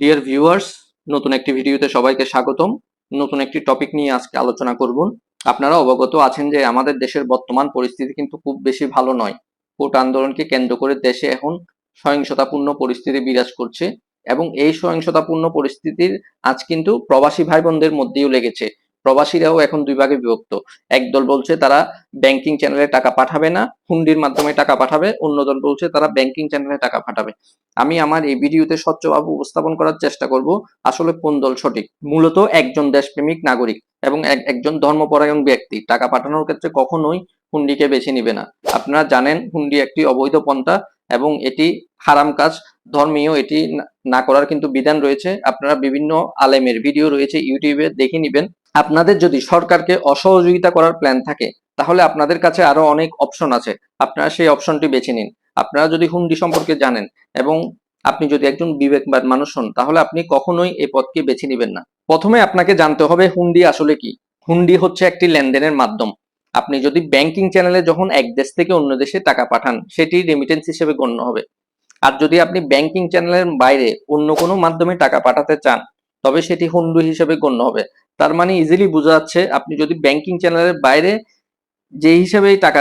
Dear viewers নতুন একটি ভিডিওতে সবাইকে স্বাগতম। নতুন একটি টপিক নিয়ে আজকে আলোচনা করব। আপনারা অবগত আছেন যে আমাদের দেশের বর্তমান পরিস্থিতি কিন্তু খুব বেশি ভালো নয়। কোট আন্দোলনকে কেন্দ্র করে দেশে এখন সহিংসতাপূর্ণ পরিস্থিতি বিরাজ করছে এবং এই সহিংসতাপূর্ণ পরিস্থিতির আজ কিন্তু প্রবাসী ভাই বোনদের মধ্যেও লেগেছে। প্রবাসীরাও এখন দুই ভাগে বিভক্ত। একদল বলছে তারা ব্যাংকিং চ্যানেলে টাকা পাঠাবে না, হুন্ডির মাধ্যমে টাকা পাঠাবে অন্য দল বলছে তারা ব্যাংকিং চ্যানেলে টাকা পাঠাবে। আমি আমার এই ভিডিওতে স্বচ্ছভাবে উপস্থাপন করার চেষ্টা করব, আসলে কোন দল সঠিক। মূলত একজন দেশপ্রেমিক নাগরিক এবং এক- একজন ধর্মপরায়ণ ব্যক্তি। টাকা পাঠানোর ক্ষেত্রে কখনোই হুন্ডিকে বেছে নিবে না। আপনারা জানেন হুন্ডি একটি অবৈধ পন্থা এবং এটি হারাম কাজ। ধর্মীয় এটি না করার কিন্তু বিধান রয়েছে। আপনারা বিভিন্ন আলেমের ভিডিও রয়েছে ইউটিউবে দেখে নিবেন। আপনাদের যদি সরকারকে অসহযোগিতা করার প্ল্যান থাকে, তাহলে আপনাদের কাছে আরও অনেক অপশন আছে। আপনারা সেই অপশনটি বেছে নিন। আপনারা যদি হুন্ডি সম্পর্কে জানেন এবং আপনি যদি একজন বিবেকবাদ মানুষ হন, তাহলে আপনি কখনোই এই পথকে বেছে নেবেন না। প্রথমে আপনাকে জানতে হবে হুন্ডি আসলে কি। হুন্ডি হচ্ছে একটি লেনদেনের মাধ্যম। আপনি যদি ব্যাংকিং চ্যানেলে যখন এক দেশ থেকে অন্য দেশে টাকা পাঠান, সেটি রেমিটেন্স হিসেবে গণ্য হবে। আর যদি আপনি ব্যাংকিং চ্যানেলের বাইরে অন্য কোনো মাধ্যমে টাকা পাঠাতে চান, তবে সেটি হুন্ডি হিসেবে গণ্য হবে। তার মানে ইজিলি বোঝা যাচ্ছে আপনি যদি ব্যাংকিং চ্যানেলের বাইরে যে হিসেবে টাকা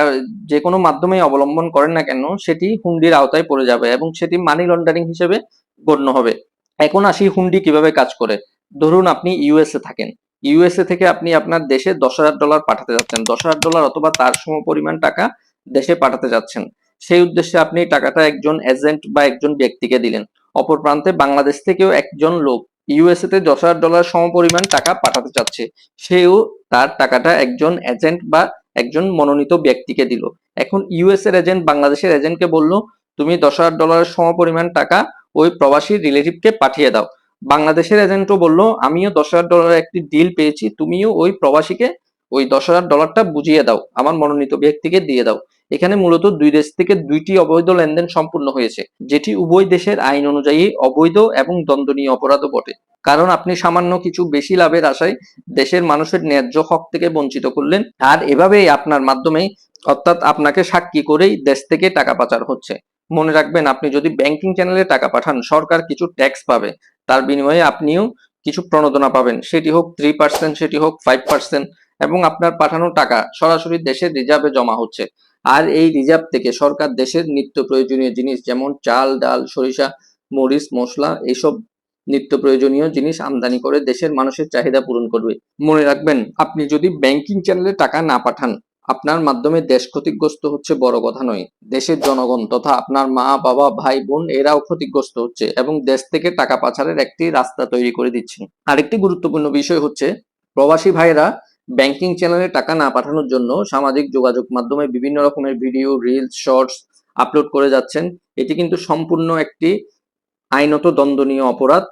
যে কোনো মাধ্যমে অবলম্বন করেন না কেন, সেটি হুন্ডির আওতায় পড়ে যাবে এবং সেটি মানি লন্ডারিং হিসেবে গণ্য হবে। এখন আসি হুন্ডি কীভাবে কাজ করে। ধরুন আপনি ইউএসএ থাকেন। ইউএসএ থেকে আপনি আপনার দেশে দশ হাজার ডলার পাঠাতে যাচ্ছেন। দশ হাজার ডলার অথবা তার সম পরিমাণ টাকা দেশে পাঠাতে যাচ্ছেন। সেই উদ্দেশ্যে আপনি টাকাটা একজন এজেন্ট বা একজন ব্যক্তিকে দিলেন। অপর প্রান্তে বাংলাদেশ থেকেও একজন লোক ইউএসএ তে দশ হাজার ডলার সম পরিমাণ টাকা পাঠাতে চাচ্ছে। সেও তার টাকাটা একজন এজেন্ট বা একজন মনোনীত ব্যক্তিকে দিল। এখন ইউএস এর এজেন্ট বাংলাদেশের এজেন্টকে বলল, তুমি দশ হাজার ডলারের সম পরিমাণ টাকা ওই প্রবাসী রিলেটিভকে পাঠিয়ে দাও। বাংলাদেশের এজেন্টও বলল, আমিও দশ হাজার ডলারের একটি ডিল পেয়েছি, তুমিও ওই প্রবাসীকে ওই দশ হাজার ডলারটা বুঝিয়ে দাও, আমার মনোনীত ব্যক্তিকে দিয়ে দাও। এখানে মূলত দুই দেশ থেকে দুইটি অবৈধ লেনদেন সম্পূর্ণ হয়েছে, যেটি উভয় দেশের আইন অনুযায়ী অবৈধ এবং দণ্ডনীয় অপরাধও বটে। কারণ আপনি সামান্য কিছু বেশি লাভের আশায় দেশের মানুষের ন্যায্য হক থেকে বঞ্চিত করলেন, আর এভাবেই আপনার মাধ্যমে অর্থাৎ আপনাকে সাক্ষী করেই দেশ থেকে টাকা পাচার হচ্ছে। মনে রাখবেন, আপনি যদি ব্যাংকিং চ্যানেলে টাকা পাঠান, সরকার কিছু ট্যাক্স পাবে। তার বিনিময়ে আপনিও কিছু প্রণোদনা পাবেন। সেটি হোক থ্রি পার্সেন্ট সেটি হোক ফাইভ পার্সেন্ট এবং আপনার পাঠানো টাকা সরাসরি দেশের রিজার্ভে জমা হচ্ছে। আর এই রিজার্ভ থেকে সরকার দেশের নিত্য প্রয়োজনীয় জিনিস যেমন চাল, ডাল, সরিষা, মরিচ, মশলা এইসব নিত্য প্রয়োজনীয় জিনিস আমদানি করে দেশের মানুষের চাহিদা পূরণ করবে। মনে রাখবেন, আপনি যদি ব্যাংকিং চ্যানেলে টাকা না পাঠান, আপনার মাধ্যমে দেশ ক্ষতিগ্রস্ত হচ্ছে বড় কথা নয়। দেশের জনগণ তথা আপনার মা, বাবা, ভাই, বোন, এরাও ক্ষতিগ্রস্ত হচ্ছে এবং দেশ থেকে টাকা পাচারের একটি রাস্তা তৈরি করে দিচ্ছেন। আরেকটি গুরুত্বপূর্ণ বিষয় হচ্ছে, প্রবাসী ভাইরা ব্যাংকিং চ্যানেলে টাকা না পাঠানোর জন্য সামাজিক যোগাযোগ মাধ্যমে বিভিন্ন রকমের ভিডিও, রিলস, শর্টস আপলোড করে যাচ্ছেন। এটি কিন্তু সম্পূর্ণ একটি আইনত দণ্ডনীয় অপরাধ,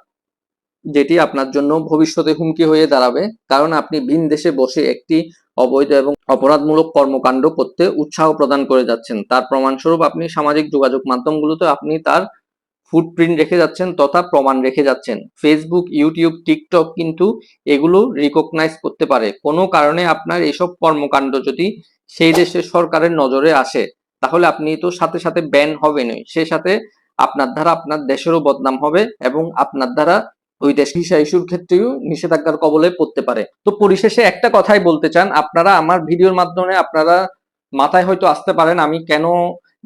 যেটি আপনার জন্য ভবিষ্যতে হুমকি হয়ে দাঁড়াবে। কারণ আপনি ভিন দেশে বসে একটি অবৈধ এবং অপরাধমূলক কর্মকাণ্ড করতে উৎসাহ প্রদান করে যাচ্ছেন। তার প্রমাণস্বরূপ আপনি সামাজিক যোগাযোগ মাধ্যমগুলোতে আপনি তার ফুটপ্রিন্ট রেখে যাচ্ছেন তথা প্রমাণ রেখে যাচ্ছেন। ফেসবুক ইউটিউব টিকটক কিন্তু এগুলো রিকগনাইজ করতে পারে। কোনো কারণে আপনার এসব কর্মকাণ্ড যদি সেই দেশের সরকারের নজরে আসে, তাহলে আপনি তো সাথে সাথে ব্যান হবে হবেনই। সে সাথে আপনার দ্বারা আপনার দেশেরও বদনাম হবে এবং আপনার দ্বারা ওই দেশ ভিসা ইস্যুর ক্ষেত্রেও নিষেধাজ্ঞার কবলে পড়তে পারে। তো পরিশেষে একটা কথাই বলতে চান, আপনারা আমার ভিডিওর মাধ্যমে আপনারা মাথায় হয়তো আসতে পারেন আমি কেন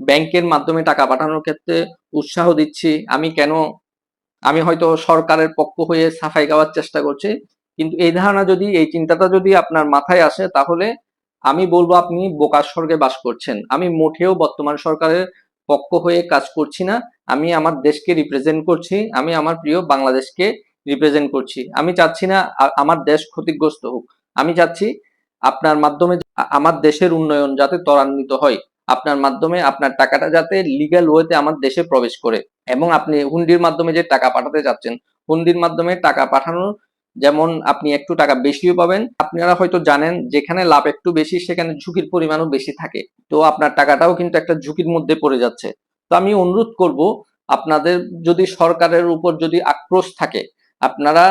ব্যাংকের মাধ্যমে টাকা পাঠানোর ক্ষেত্রে উৎসাহ দিচ্ছি। আমি কেন, আমি হয়তো সরকারের পক্ষ হয়ে সাফাই গাওয়ার চেষ্টা করছি, কিন্তু এই ধারণা যদি, এই চিন্তাটা যদি আপনার মাথায় আসে, তাহলে আমি বলব আপনি বোকার স্বর্গে বাস করছেন। আমি মোটেও বর্তমান সরকারের পক্ষ হয়ে কাজ করছি না। আমি আমার দেশকে রিপ্রেজেন্ট করছি, আমি আমার প্রিয় বাংলাদেশকে রিপ্রেজেন্ট করছি। আমি চাচ্ছি না আমার দেশ ক্ষতিগ্রস্ত হোক। আমি চাচ্ছি আপনার মাধ্যমে আমার দেশের উন্নয়ন যাতে ত্বরান্বিত হয়। আপনার মাধ্যমে আপনার টাকাটা যাতে লিগ্যাল ওয়েতে আমার দেশে প্রবেশ করে। এবং আপনি হুন্ডির মাধ্যমে যে টাকা পাঠাতে চাচ্ছেন হুন্ডির মাধ্যমে টাকা পাঠানো, যেমন আপনি একটু টাকা বেশিও পাবেন, আপনারা হয়তো জানেন যেখানে লাভ একটু বেশি, সেখানে ঝুঁকির পরিমাণও বেশি থাকে। তো আপনার টাকাটাও কিন্তু একটা ঝুঁকির মধ্যে পড়ে যাচ্ছে। তো আমি অনুরোধ করব, আপনাদের যদি সরকারের উপর যদি আক্রোশ থাকে, আপনারা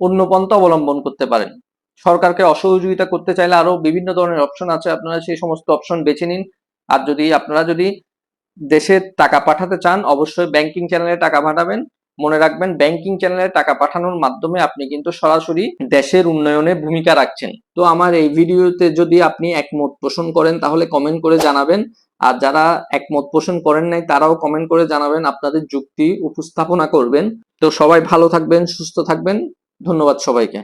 অন্য পন্থা অবলম্বন করতে পারেন। সরকারকে অসহযোগিতা করতে চাইলে আরও বিভিন্ন ধরনের অপশন আছে, আপনারা সেই সমস্ত অপশন বেছে নিন। আর যদি আপনারা যদি দেশে টাকা পাঠাতে চান, অবশ্যই ব্যাংকিং চ্যানেলে টাকা পাঠাবেন। মনে রাখবেন ব্যাংকিং চ্যানেলে টাকা পাঠানোর মাধ্যমে আপনি কিন্তু সরাসরি দেশের উন্নয়নে ভূমিকা রাখছেন। তো আমার এই ভিডিওতে যদি আপনি একমত পোষণ করেন, তাহলে কমেন্ট করে জানাবেন। আর যারা একমত পোষণ করেন নাই, তারাও কমেন্ট করে জানাবেন, আপনাদের যুক্তি উপস্থাপনা করবেন। তো সবাই ভালো থাকবেন, সুস্থ থাকবেন। ধন্যবাদ সবাইকে।